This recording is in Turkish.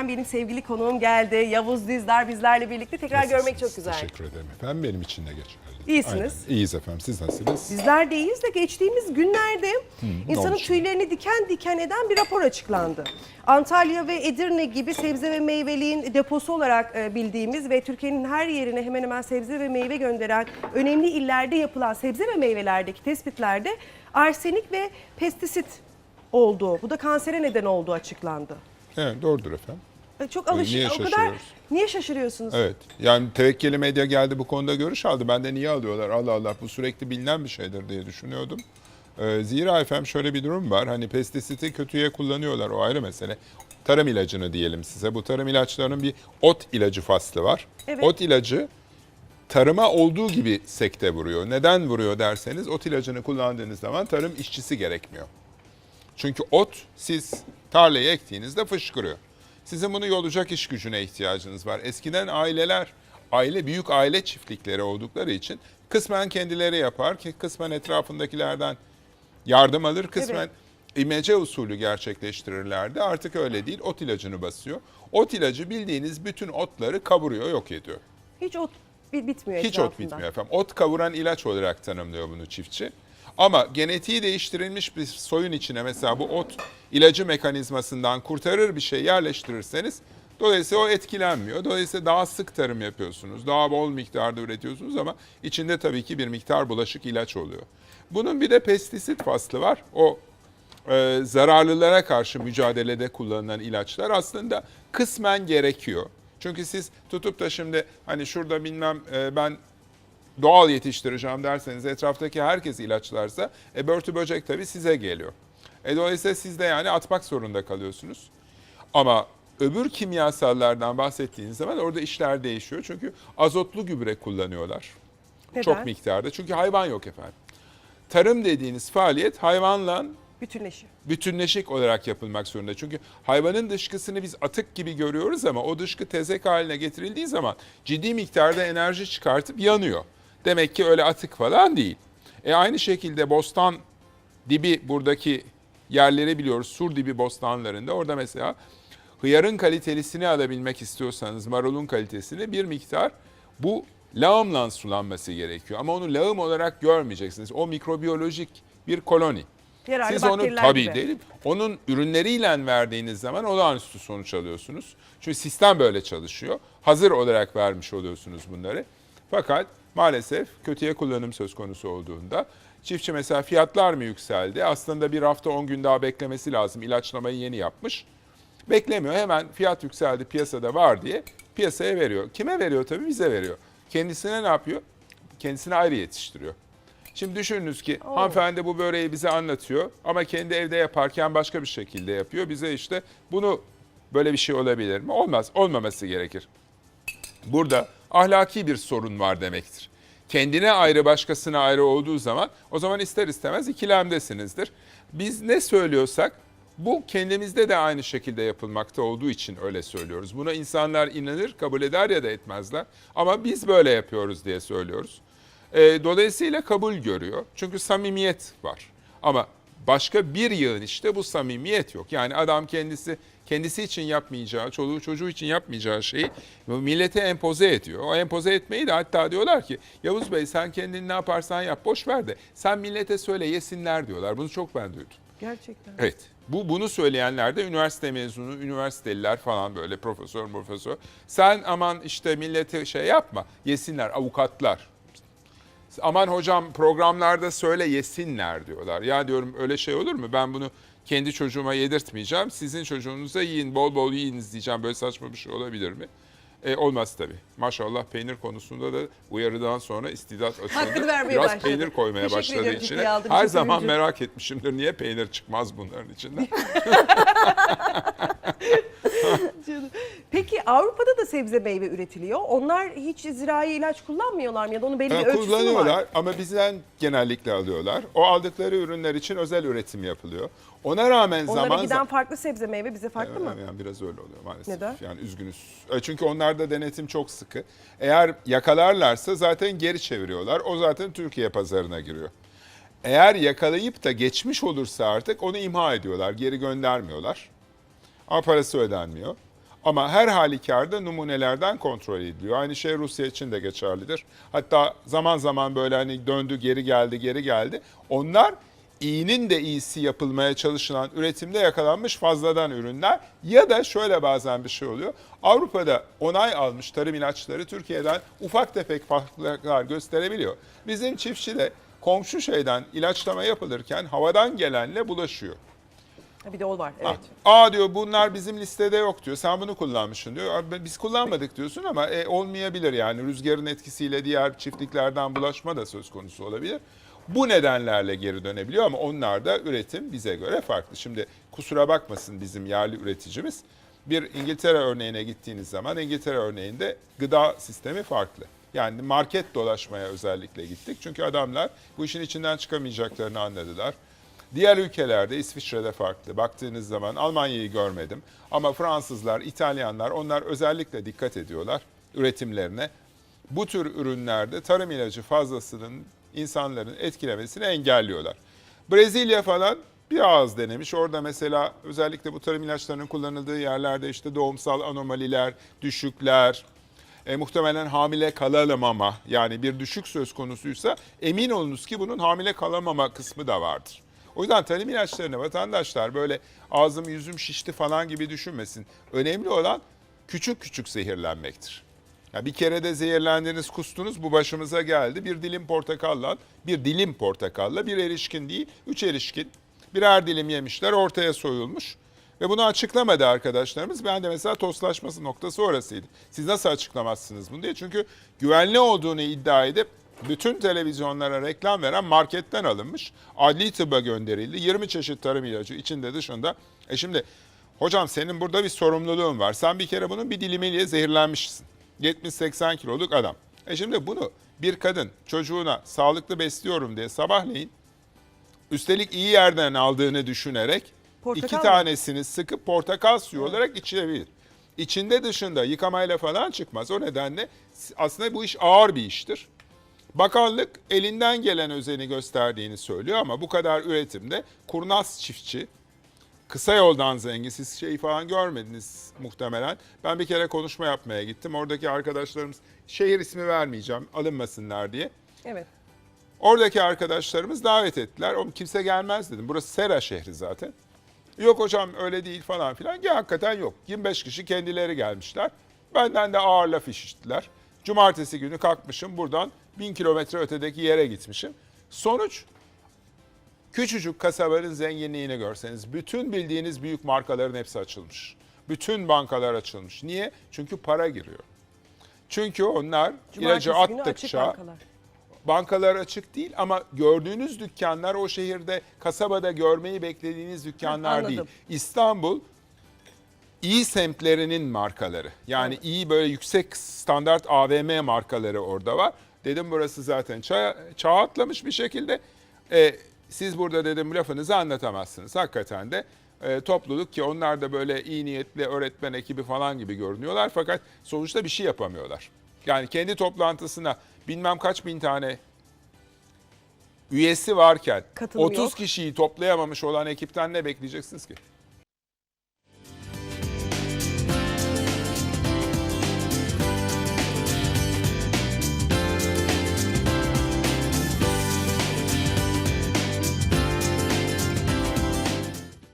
derken benim sevgili konuğum geldi. Yavuz Dizdar bizlerle birlikte tekrar görmek çok güzel. Teşekkür ederim efendim. Benim için de geçerli. İyisiniz. Aynen. İyiyiz efendim. Siz nasılsınız? Bizler de iyiyiz de geçtiğimiz günlerde insanın olmuş? tüylerini diken diken eden bir rapor açıklandı. Antalya ve Edirne gibi sebze ve meyveliğin deposu olarak e, bildiğimiz ve Türkiye'nin her yerine hemen hemen sebze ve meyve gönderen önemli illerde yapılan sebze ve meyvelerdeki tespitlerde arsenik ve pestisit olduğu, bu da kansere neden olduğu açıklandı. Evet doğrudur efendim. E, Çok alışık, niye o kadar şaşırıyoruz? niye şaşırıyorsunuz? Evet. Yani tevekkeli medya geldi bu konuda görüş aldı. Ben de niye alıyorlar? Allah Allah bu sürekli bilinen bir şeydir diye düşünüyordum. Ee, zira efendim şöyle bir durum var. Hani pestisiti kötüye kullanıyorlar o ayrı mesele. Tarım ilacını diyelim size. Bu tarım ilaçlarının bir ot ilacı faslı var. Evet. Ot ilacı tarıma olduğu gibi sekte vuruyor. Neden vuruyor derseniz ot ilacını kullandığınız zaman tarım işçisi gerekmiyor. Çünkü ot siz tarlaya ektiğinizde fışkırıyor. Sizin bunu yolacak iş gücüne ihtiyacınız var. Eskiden aileler, aile büyük aile çiftlikleri oldukları için kısmen kendileri yapar ki kısmen etrafındakilerden yardım alır, kısmen imece usulü gerçekleştirirlerdi. Artık öyle değil. Ot ilacını basıyor. Ot ilacı bildiğiniz bütün otları kavuruyor, yok ediyor. Hiç ot bi- bitmiyor Hiç ot bitmiyor efendim. Ot kavuran ilaç olarak tanımlıyor bunu çiftçi. Ama genetiği değiştirilmiş bir soyun içine mesela bu ot ilacı mekanizmasından kurtarır bir şey yerleştirirseniz dolayısıyla o etkilenmiyor. Dolayısıyla daha sık tarım yapıyorsunuz. Daha bol miktarda üretiyorsunuz ama içinde tabii ki bir miktar bulaşık ilaç oluyor. Bunun bir de pestisit faslı var. O e, zararlılara karşı mücadelede kullanılan ilaçlar aslında kısmen gerekiyor. Çünkü siz tutup da şimdi hani şurada bilmem e, ben doğal yetiştireceğim derseniz etraftaki herkes ilaçlarsa e, börtü böcek tabii size geliyor. E, dolayısıyla siz de yani atmak zorunda kalıyorsunuz. Ama öbür kimyasallardan bahsettiğiniz zaman orada işler değişiyor. Çünkü azotlu gübre kullanıyorlar. Neden? Çok miktarda. Çünkü hayvan yok efendim. Tarım dediğiniz faaliyet hayvanla Bütünleşiyor. bütünleşik olarak yapılmak zorunda. Çünkü hayvanın dışkısını biz atık gibi görüyoruz ama o dışkı tezek haline getirildiği zaman ciddi miktarda enerji çıkartıp yanıyor. Demek ki öyle atık falan değil. E aynı şekilde bostan dibi buradaki yerleri biliyoruz. Sur dibi bostanlarında orada mesela hıyarın kalitelisini alabilmek istiyorsanız marulun kalitesini bir miktar bu lağımla sulanması gerekiyor. Ama onu lağım olarak görmeyeceksiniz. O mikrobiyolojik bir koloni. Yararlı Siz onu tabii gibi. değil. Onun ürünleriyle verdiğiniz zaman olağanüstü sonuç alıyorsunuz. Çünkü sistem böyle çalışıyor. Hazır olarak vermiş oluyorsunuz bunları. Fakat maalesef kötüye kullanım söz konusu olduğunda çiftçi mesela fiyatlar mı yükseldi? Aslında bir hafta 10 gün daha beklemesi lazım. İlaçlamayı yeni yapmış. Beklemiyor. Hemen fiyat yükseldi piyasada var diye piyasaya veriyor. Kime veriyor tabii? Bize veriyor. Kendisine ne yapıyor? Kendisine ayrı yetiştiriyor. Şimdi düşününüz ki hanımefendi bu böreği bize anlatıyor ama kendi evde yaparken başka bir şekilde yapıyor. Bize işte bunu böyle bir şey olabilir mi? Olmaz. Olmaması gerekir. Burada ahlaki bir sorun var demektir. Kendine ayrı başkasına ayrı olduğu zaman o zaman ister istemez ikilemdesinizdir. Biz ne söylüyorsak bu kendimizde de aynı şekilde yapılmakta olduğu için öyle söylüyoruz. Buna insanlar inanır, kabul eder ya da etmezler. Ama biz böyle yapıyoruz diye söylüyoruz. E, dolayısıyla kabul görüyor. Çünkü samimiyet var. Ama başka bir yığın işte bu samimiyet yok. Yani adam kendisi kendisi için yapmayacağı, çoluğu çocuğu için yapmayacağı şeyi millete empoze ediyor. O empoze etmeyi de hatta diyorlar ki Yavuz Bey sen kendin ne yaparsan yap boş ver de sen millete söyle yesinler diyorlar. Bunu çok ben duydum. Gerçekten. Evet. Bu bunu söyleyenler de üniversite mezunu, üniversiteliler falan böyle profesör, profesör. Sen aman işte millete şey yapma, yesinler avukatlar. Aman hocam programlarda söyle yesinler diyorlar. Ya diyorum öyle şey olur mu? Ben bunu kendi çocuğuma yedirtmeyeceğim. Sizin çocuğunuza yiyin, bol bol yiyiniz diyeceğim. Böyle saçma bir şey olabilir mi? E, olmaz tabii. Maşallah peynir konusunda da uyarıdan sonra istidat açıldı. Biraz başladı. peynir koymaya Teşekkür başladı ederim, içine. Her zaman merak etmişimdir niye peynir çıkmaz bunların içinden. Peki Avrupa'da da sebze meyve üretiliyor. Onlar hiç zirai ilaç kullanmıyorlar mı ya da onun belli bir ölçüsü mü var? kullanıyorlar ama bizden genellikle alıyorlar. O aldıkları ürünler için özel üretim yapılıyor. Ona rağmen Onlara zaman giden farklı sebze meyve bize farklı mı? Yani biraz öyle oluyor maalesef. Neden? Yani üzgünüz. E, Çünkü onlarda denetim çok sıkı. Eğer yakalarlarsa zaten geri çeviriyorlar. O zaten Türkiye pazarına giriyor. Eğer yakalayıp da geçmiş olursa artık onu imha ediyorlar. Geri göndermiyorlar. Ama parası ödenmiyor. Ama her halükarda numunelerden kontrol ediliyor. Aynı şey Rusya için de geçerlidir. Hatta zaman zaman böyle hani döndü geri geldi geri geldi. Onlar iyinin de iyisi yapılmaya çalışılan üretimde yakalanmış fazladan ürünler ya da şöyle bazen bir şey oluyor. Avrupa'da onay almış tarım ilaçları Türkiye'den ufak tefek farklılıklar gösterebiliyor. Bizim çiftçi de komşu şeyden ilaçlama yapılırken havadan gelenle bulaşıyor. Bir de o var. Evet. Ha, Aa diyor bunlar bizim listede yok diyor. Sen bunu kullanmışsın diyor. Biz kullanmadık diyorsun ama e, olmayabilir yani. Rüzgarın etkisiyle diğer çiftliklerden bulaşma da söz konusu olabilir. Bu nedenlerle geri dönebiliyor ama onlarda üretim bize göre farklı. Şimdi kusura bakmasın bizim yerli üreticimiz. Bir İngiltere örneğine gittiğiniz zaman İngiltere örneğinde gıda sistemi farklı. Yani market dolaşmaya özellikle gittik. Çünkü adamlar bu işin içinden çıkamayacaklarını anladılar. Diğer ülkelerde İsviçre'de farklı. Baktığınız zaman Almanya'yı görmedim. Ama Fransızlar, İtalyanlar onlar özellikle dikkat ediyorlar üretimlerine. Bu tür ürünlerde tarım ilacı fazlasının insanların etkilemesini engelliyorlar. Brezilya falan biraz denemiş. Orada mesela özellikle bu tarım ilaçlarının kullanıldığı yerlerde işte doğumsal anomaliler, düşükler, e, muhtemelen hamile kalamama yani bir düşük söz konusuysa emin olunuz ki bunun hamile kalamama kısmı da vardır. O yüzden tarım ilaçlarını vatandaşlar böyle ağzım yüzüm şişti falan gibi düşünmesin. Önemli olan küçük küçük zehirlenmektir. Ya bir kere de zehirlendiniz, kustunuz bu başımıza geldi. Bir dilim portakalla, bir dilim portakalla, bir erişkin değil, üç erişkin. Birer dilim yemişler, ortaya soyulmuş. Ve bunu açıklamadı arkadaşlarımız. Ben de mesela tostlaşması noktası orasıydı. Siz nasıl açıklamazsınız bunu diye. Çünkü güvenli olduğunu iddia edip bütün televizyonlara reklam veren marketten alınmış. Adli tıbba gönderildi. 20 çeşit tarım ilacı içinde dışında. E şimdi hocam senin burada bir sorumluluğun var. Sen bir kere bunun bir dilimiyle zehirlenmişsin. 70-80 kiloluk adam. E şimdi bunu bir kadın çocuğuna sağlıklı besliyorum diye sabahleyin üstelik iyi yerden aldığını düşünerek Portakal iki mı? tanesini sıkıp portakal suyu olarak içilebilir. İçinde dışında yıkamayla falan çıkmaz. O nedenle aslında bu iş ağır bir iştir. Bakanlık elinden gelen özeni gösterdiğini söylüyor ama bu kadar üretimde kurnaz çiftçi, kısa yoldan zengin, siz şey falan görmediniz muhtemelen. Ben bir kere konuşma yapmaya gittim. Oradaki arkadaşlarımız şehir ismi vermeyeceğim alınmasınlar diye. Evet. Oradaki arkadaşlarımız davet ettiler. Oğlum kimse gelmez dedim. Burası Sera şehri zaten. Yok hocam öyle değil falan filan. Ya hakikaten yok. 25 kişi kendileri gelmişler. Benden de ağır laf işittiler. Cumartesi günü kalkmışım buradan bin kilometre ötedeki yere gitmişim. Sonuç küçücük kasabanın zenginliğini görseniz bütün bildiğiniz büyük markaların hepsi açılmış. Bütün bankalar açılmış. Niye? Çünkü para giriyor. Çünkü onlar ilacı Cumartesi açık attıkça bankalar. bankalar açık değil ama gördüğünüz dükkanlar o şehirde kasabada görmeyi beklediğiniz dükkanlar Anladım. değil. İstanbul iyi semtlerinin markaları. Yani iyi böyle yüksek standart AVM markaları orada var. Dedim burası zaten çağ, çağ atlamış bir şekilde. E, siz burada dedim lafınızı anlatamazsınız. Hakikaten de e, topluluk ki onlar da böyle iyi niyetli öğretmen ekibi falan gibi görünüyorlar. Fakat sonuçta bir şey yapamıyorlar. Yani kendi toplantısına bilmem kaç bin tane üyesi varken Katılım 30 yok. kişiyi toplayamamış olan ekipten ne bekleyeceksiniz ki?